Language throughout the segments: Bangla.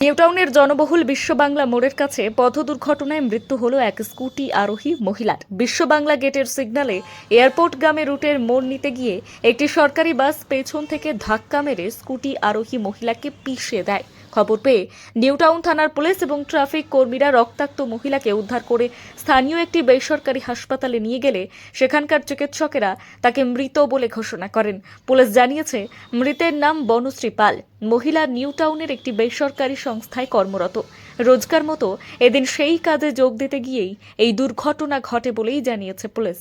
নিউটাউনের জনবহুল বিশ্ববাংলা মোড়ের কাছে পথ দুর্ঘটনায় মৃত্যু হল এক স্কুটি আরোহী মহিলার। বিশ্ববাংলা গেটের সিগনালে এয়ারপোর্ট গ্রামে রুটের মোড় নিতে গিয়ে একটি সরকারি বাস পেছন থেকে ধাক্কা মেরে স্কুটি আরোহী মহিলাকে পিষে দেয়। খবর পেয়ে নিউটাউন থানার পুলিশ এবং ট্রাফিক কর্মীরা রক্তাক্ত মহিলাকে উদ্ধার করে স্থানীয় একটি বেসরকারি হাসপাতালে নিয়ে গেলে সেখানকার চিকিৎসকেরা তাকে মৃত বলে ঘোষণা করেন। পুলিশ জানিয়েছে, মৃতের নাম বনশ্রী পাল। মহিলা নিউটাউনের একটি বেসরকারি সংস্থায় কর্মরত। রোজকার মতো এদিন সেই কাজে যোগ দিতে গিয়েই এই দুর্ঘটনা ঘটে বলেই জানিয়েছে পুলিশ।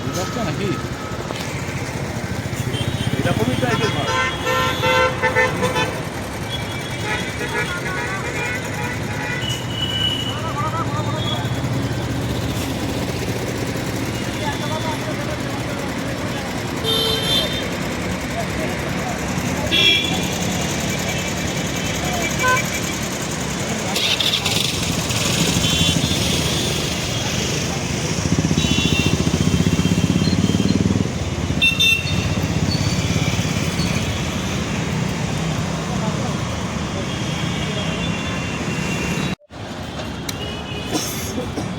নাকি? এরকমই টাইপের হয় আসছি